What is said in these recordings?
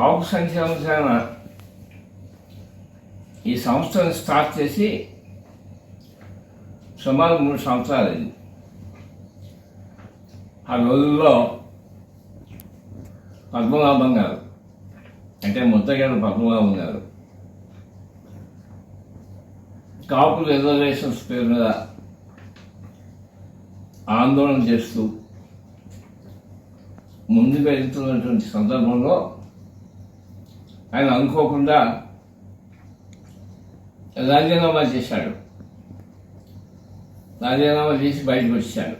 కాపు సంక్షేమ సేన ఈ సంస్థను స్టార్ట్ చేసి సుమారు మూడు సంవత్సరాలు అయింది. ఆ రోజుల్లో పద్మనాభం గారు అంటే ముద్దగారు పద్మనాభం గారు కాపు రిజర్వేషన్స్ పేరు మీద ఆందోళన చేస్తూ ముందుకు వెళ్తున్నటువంటి సందర్భంలో ఆయన అనుకోకుండా రాజీనామా చేశాడు. రాజీనామా చేసి బయటకు వచ్చాడు.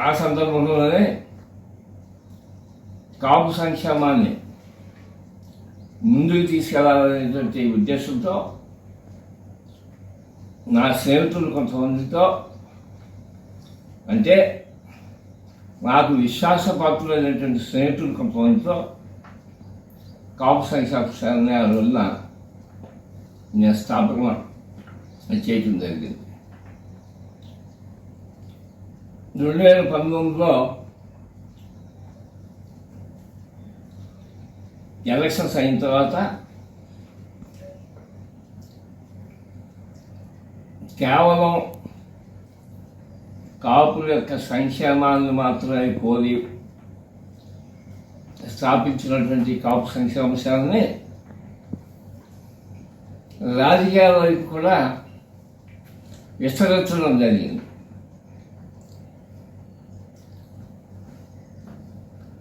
ఆ సందర్భంలోనే కాపు సంక్షేమాన్ని ముందుకు తీసుకెళ్ళాలనేటువంటి ఉద్దేశంతో నా స్నేహితులు కొంతమందితో అంటే నాకు విశ్వాసపాత్రులైనటువంటి స్నేహితులు కొంతమందితో కాపు సంక్షేమ ఆ రోజున నేను స్థాపన చేయటం జరిగింది. రెండు వేల పంతొమ్మిదిలో ఎలక్షన్స్ అయిన తర్వాత కేవలం కాపుల యొక్క సంక్షేమాన్ని మాత్రమే కోరి స్థాపించినటువంటి కాపు సంక్షేమ సేవని రాజకీయాల వైపు కూడా విస్తరించడం జరిగింది.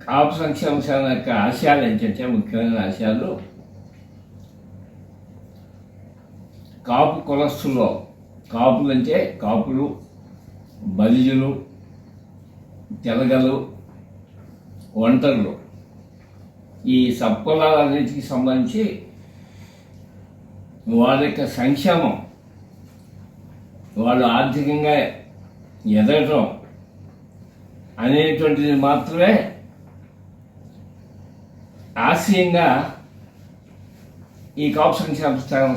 కాపు సంక్షేమ సేవ యొక్క ఆశయాలు ఏంటంటే ముఖ్యమైన ఆశయాలు కాపు కులస్తులో కాపులు అంటే కాపులు బలిజులు తెలగలు ఒంటర్లు. ఈ సబ్కులాలన్నిటికి సంబంధించి వాళ్ళ యొక్క సంక్షేమం వాళ్ళు ఆర్థికంగా ఎదగటం అనేటువంటిది మాత్రమే ఆశయంగా ఈ కాపు సంక్షేమ స్థానం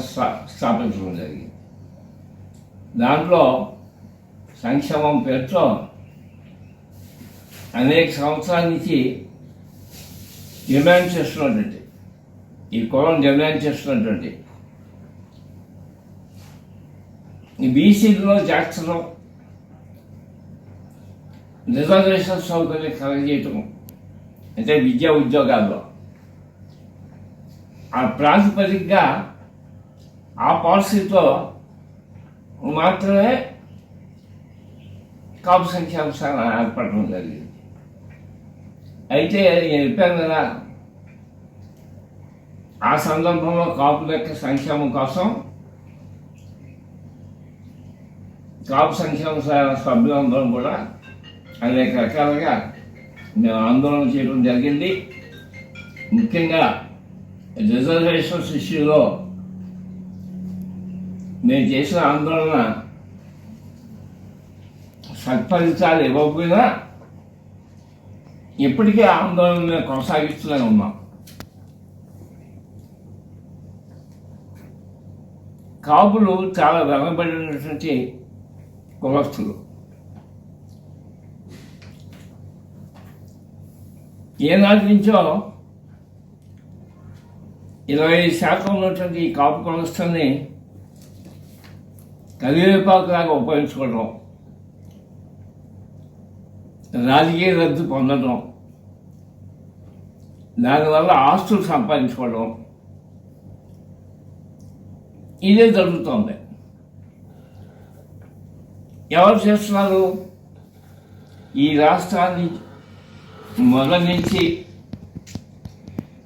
స్థాపించడం జరిగింది. దాంట్లో సంక్షేమం పేరుతో అనేక సంవత్సరాల నుంచి డిమాండ్ చేస్తున్నటువంటి ఈ కులం డిమాండ్ చేస్తున్నటువంటి. ఈ బీసీలో జాక్సలో రిజర్వేషన్ సౌకర్యం కలగజేయటం అంటే విద్యా ఉద్యోగాల్లో. ఆ ప్రాతిపదికగా ఆ పాలసీతో మాత్రమే కాపు సంఖ్యాంశాలు ఏర్పడడం జరిగింది. అయితే నేను చెప్పాను కదా ఆ సందర్భంలో కాపుల యొక్క సంక్షేమం కోసం కాపు సంక్షేమ సభ్యులందరం కూడా అనేక రకాలుగా మేము ఆందోళన చేయడం జరిగింది. ముఖ్యంగా రిజర్వేషన్స్ ఇష్యూలో మేము చేసిన ఆందోళన సత్ఫలితాలు ఇవ్వకపోయినా ఇప్పటికీ ఆందోళన కొనసాగిస్తూనే ఉన్నాం. కాపులు చాలా వెనబడినటువంటి కులస్తులు. ఏనాటి నుంచో ఇరవై ఐదు శాతం ఉన్నటువంటి ఈ కాపు కులస్తుల్ని కలివేపాకులాగా ఉపయోగించుకోవడం రాజకీయ రద్దు పొందడం దానివల్ల ఆస్తులు సంపాదించుకోవడం ఇదే జరుగుతోంది. ఎవరు చేస్తున్నారు? ఈ రాష్ట్రాన్ని మొదటి నుంచి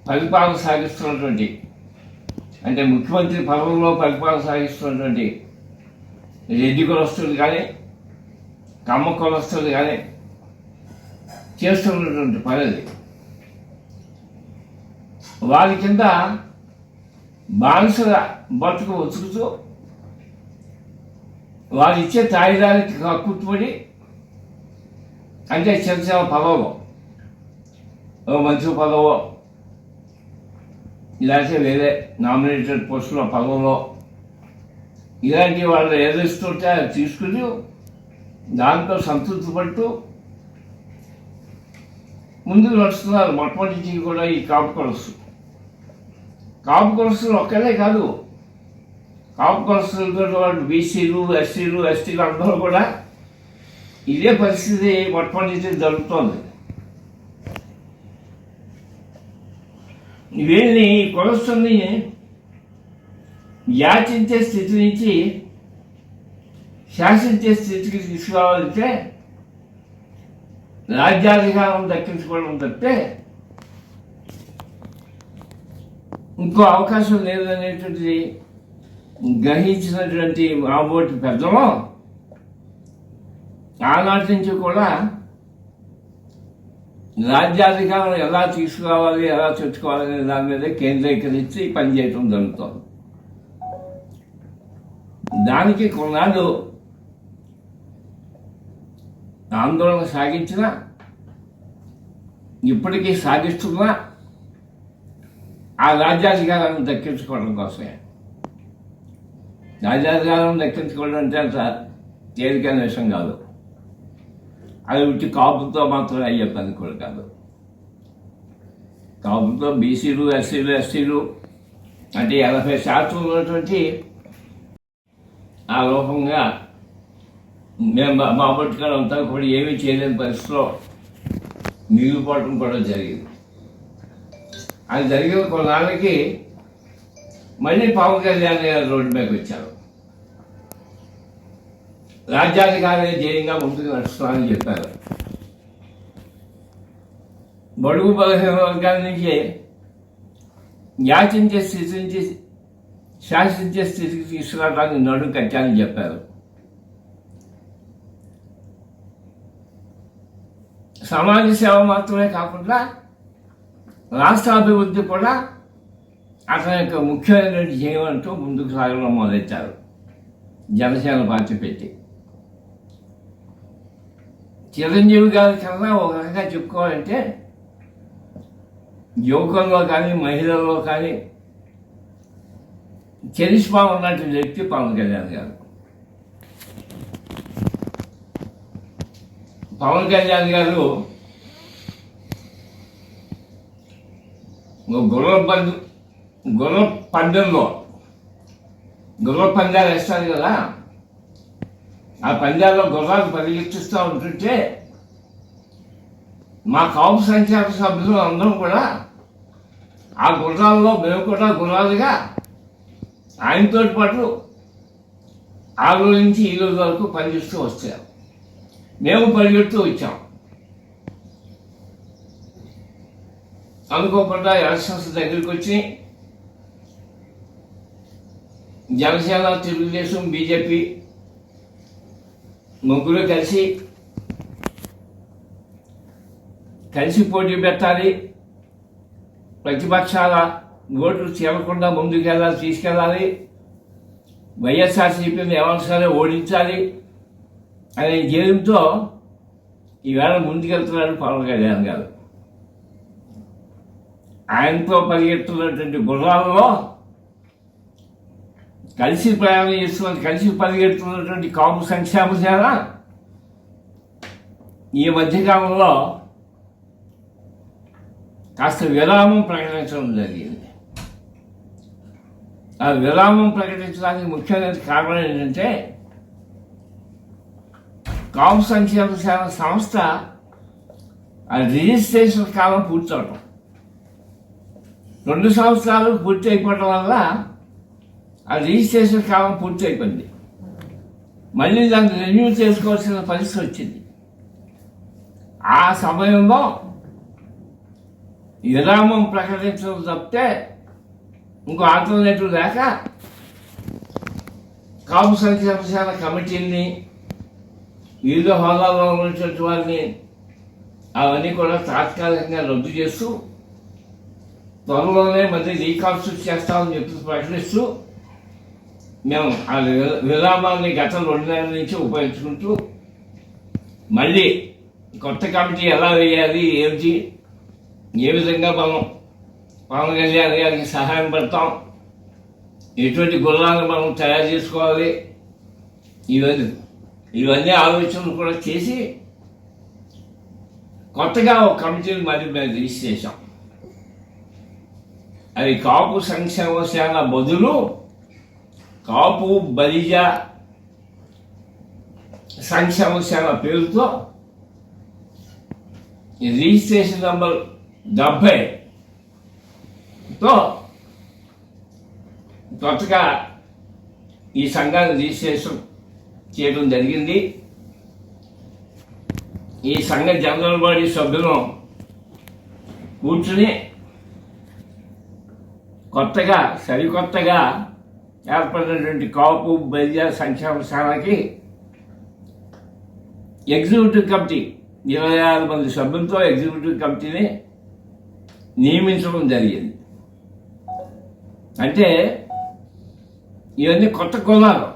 పరిపాలన సాగిస్తున్నటువంటి అంటే ముఖ్యమంత్రి పదవుల్లో పరిపాలన సాగిస్తున్నటువంటి రెడ్డి కులస్తులు కానీ కమ్మ కులస్తులు కానీ చేస్తున్నటువంటి పని అది. వారి కింద బానిసల బతుకు ఉతుకుతూ వారు ఇచ్చే తాయిదానికి కక్కుట్టుపడి అంటే చిన్న పదవో ఓ మంచి పదవో లేకపోతే వేరే నామినేటెడ్ పోస్టుల పదవులో ఇలాంటి వాళ్ళు ఏదో ఇస్తుంటే తీసుకుని దాంతో సంతృప్తి పడుతూ ముందుకు నడుస్తున్నారు. మొట్టమొదటి నుంచి కూడా ఈ కాపు కొలసు. కాపు కొలసులు ఒక్కలే కాదు. కాపు కొలసులతో వాళ్ళు బీసీలు ఎస్సీలు ఎస్టీలు అందరూ కూడా ఇదే పరిస్థితి మొట్టమొదటి నుంచి జరుగుతోంది. వీళ్ళని ఈ యాచించే స్థితి నుంచి శాసించే స్థితికి తీసుకురావాలంటే రాజ్యాధికారం దక్కించుకోవడం తప్పితే ఇంకో అవకాశం లేదనేటువంటిది గ్రహించినటువంటి రాబోటి పెద్దలు ఆనాటి నుంచి కూడా రాజ్యాధికారం ఎలా తీసుకురావాలి ఎలా తెచ్చుకోవాలనే దాని మీద కేంద్రీకరించి పనిచేయటం జరుగుతుంది. దానికి కొన్నాళ్ళు ఆందోళన సాగించినా ఇప్పటికీ సాగిస్తున్నా ఆ రాజ్యాధికారాన్ని దక్కించుకోవడం కోసమే. రాజ్యాధికారం దక్కించుకోవడం అంటే అంత తేలికైన విషయం కాదు. అది ఉట్టి కాపుతో మాత్రమే అయ్యే పని కూడా కాదు. కాపుతో బీసీలు ఎస్సీలు ఎస్టీలు అంటే ఎనభై శాతం ఉన్నటువంటి ఆ లోపంగా మేము మా బాబట్టుకాలం అంతా కూడా ఏమీ చేయలేని పరిస్థితిలో మిగిలిపోవటం కూడా జరిగింది. అది జరిగిన కొన్నాళ్ళకి మళ్ళీ పవన్ కళ్యాణ్ గారు రోడ్డు మీదకి వచ్చారు. రాజ్యాధికారి ధ్యేయంగా ముందుకు నడుస్తున్నానని చెప్పారు. బడుగు బలహీన వర్గాల నుంచి యాచించే స్థితి నుంచి శాసించే స్థితికి తీసుకురావడానికి నడుం కట్టాలని చెప్పారు. సమాజ సేవ మాత్రమే కాకుండా రాష్ట్ర అభివృద్ధి కూడా అతని యొక్క ముఖ్యమైన జీవనంతో ముందుకు సాగడం మొదలెట్టారు. జనసేన పార్టీ పెట్టి. చిరంజీవి గారి కన్నా ఒక రకంగా చెప్పుకోవాలంటే యువకుల్లో కానీ మహిళల్లో కానీ చరిష్మా ఉన్నటువంటి వ్యక్తి పవన్ కళ్యాణ్ గారు. పవన్ కళ్యాణ్ గారు గుర్ర పండు గుర్ర పందెంలో గుర్ర పందాలు వేస్తారు కదా. ఆ పందాల్లో గుర్రాలు పరిగెత్తిస్తూ ఉంటుంటే మా కాపు సంఖ్యాక సభ్యులు అందరం కూడా ఆ గుర్రాల్లో మేము కూడా గుర్రాలుగా ఆయనతో పాటు ఆ రోజు నుంచి ఈ రోజు వరకు పనిచేస్తూ వచ్చారు. మేము పరిగెడుతూ వచ్చాం. అనుకోకుండా ఎలక్షన్స్ దగ్గరికి వచ్చి జనసేన తెలుగుదేశం బీజేపీ ముగ్గురు కలిసి కలిసి పోటీ పెట్టాలి. ప్రతిపక్షాల ఓట్లు చేరకుండా ముందుకెళ్ళాలి తీసుకెళ్ళాలి. వైఎస్ఆర్సీపీని ఎవరు సరే ఓడించాలి. అనే జయంతో ఈవేళ ముందుకెళ్తున్నాడు పవన్ కళ్యాణ్ గారు. ఆయనతో పరిగెడుతున్నటువంటి గుర్రాలలో కలిసి ప్రయాణం చేస్తున్న కలిసి పరిగెడుతున్నటువంటి కాపు సంక్షేమ సేన ఈ మధ్యకాలంలో కాస్త విరామం ప్రకటించడం జరిగింది. ఆ విరామం ప్రకటించడానికి ముఖ్యమైన కారణం ఏంటంటే కాపు సంక్షేమ సేవ సంస్థ ఆ రిజిస్ట్రేషన్ కాలం పూర్తవటం. రెండు సంవత్సరాలు పూర్తి అయిపోవడం వల్ల ఆ రిజిస్ట్రేషన్ కాలం పూర్తి అయిపోయింది మళ్ళీ దాన్ని రెన్యూ చేసుకోవాల్సిన పరిస్థితి వచ్చింది. ఆ సమయంలో విరామం ప్రకటించడం తప్పితే ఇంకో ఆల్టర్నేటివ్ లేక కాపు సంక్షేమ కమిటీని వివిధ హోదాల్లో ఉన్నటువంటి వారిని అవన్నీ కూడా తాత్కాలికంగా రద్దు చేస్తూ త్వరలోనే మళ్ళీ రీకాన్స్టిట్యూట్ చేస్తామని చెప్పి ప్రకటిస్తూ మేము ఆ విరామాన్ని గత రెండు నెలల నుంచి ఉపయోగించుకుంటూ మళ్ళీ కొత్త కమిటీ ఎలా వేయాలి ఏమిటి ఏ విధంగా మనం పవన్ కళ్యాణ్ గారికి సహాయం పడతాం ఎటువంటి గుర్రాలను మనం తయారు చేసుకోవాలి ఇవన్నీ ఇవన్నీ ఆలోచనలు కూడా చేసి కొత్తగా ఒక కమిటీని మరి మేము రిజిస్టర్ చేశాం. అది కాపు సంక్షేమ శాఖ బదులు కాపు బలిజ సంక్షేమ శాఖ పేరుతో రిజిస్ట్రేషన్ నంబర్ డెబ్బైతో కొత్తగా ఈ సంఘాన్ని రిజిస్ట్రేషన్ చేయడం జరిగింది. ఈ సంఘ జనరల్ బాడీ సభ్యులు కూర్చుని కొత్తగా సరికొత్తగా ఏర్పడినటువంటి కాపు బలిజ సంక్షేమ శాఖకి ఎగ్జిక్యూటివ్ కమిటీ ఇరవై ఆరు మంది సభ్యులతో ఎగ్జిక్యూటివ్ కమిటీని నియమించడం జరిగింది. అంటే ఇవన్నీ కొత్త కులాలు.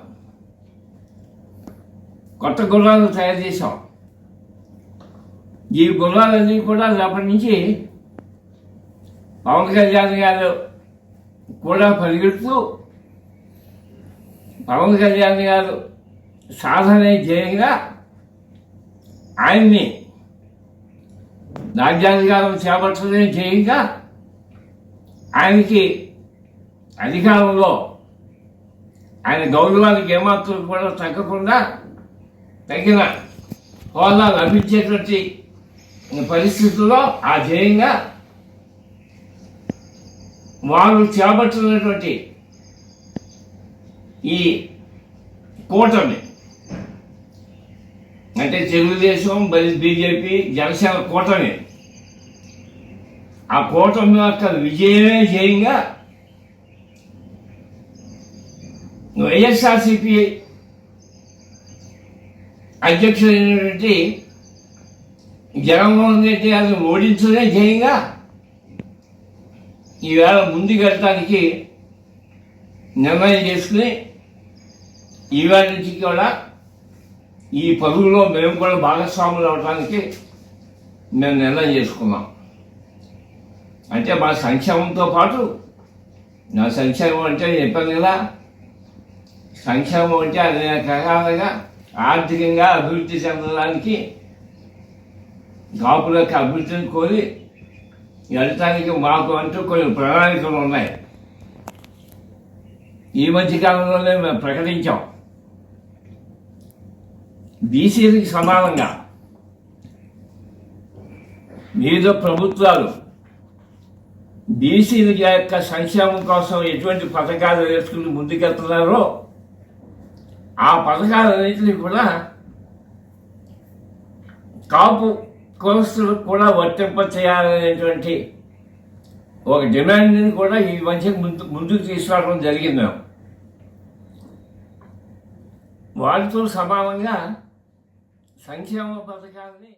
కొత్త గుర్రాలను తయారు చేశాం. ఈ గుర్రాలన్నీ కూడా రేపటి నుంచి పవన్ కళ్యాణ్ గారు కూడా పరిగెడుతూ పవన్ కళ్యాణ్ గారు సాధన ధ్యేయంగా ఆయన్ని రాజ్యాధికారం చేపట్టడమే ధ్యేయంగా ఆయనకి అధికారంలో ఆయన గౌరవానికి ఏమాత్రం కూడా తగ్గకుండా తగిన హోదా లభించేటువంటి పరిస్థితుల్లో ఆ ధ్యేయంగా వారు చేపట్టినటువంటి ఈ కూటమి అంటే తెలుగుదేశం బీజేపీ జనసేన కూటమి ఆ కూటమి యొక్క విజయమే ధ్యేయంగా వైఎస్ఆర్సిపి అధ్యక్షుడైనటువంటి జగన్మోహన్ రెడ్డి గారిని ఓడించడమే ధ్యేయంగా ఈవేళ ముందుకు వెళ్ళటానికి నిర్ణయం చేసుకుని ఈవేళ నుంచి కూడా ఈ పరుగులో మేము కూడా భాగస్వాములు అవడానికి మేము నిర్ణయం చేసుకున్నాం. అంటే మా సంక్షేమంతో పాటు నా సంక్షేమం అంటే చెప్పాను కదా సంక్షేమం అంటే అనేక రకాలుగా ఆర్థికంగా అభివృద్ధి చెందడానికి కాపులకు యొక్క అభివృద్ధిని కోరి వెళ్ళటానికి మాకు అంటూ కొన్ని ప్రణాళికలు ఉన్నాయి. ఈ మధ్య కాలంలోనే మేము ప్రకటించాం. బీసీలకి సమానంగా వివిధ ప్రభుత్వాలు బీసీల యొక్క సంక్షేమం కోసం ఎటువంటి పథకాలు వేసుకుని ముందుకెళ్తున్నారో ఆ పథకాలన్నింటినీ కూడా కాపు కులస్తులకు కూడా వర్తింప చేయాలనేటువంటి ఒక డిమాండ్ని కూడా ఈ మధ్య ముందు ముందుకు తీసుకురావడం జరిగింది. మేము వాటితో సమానంగా సంక్షేమ పథకాలని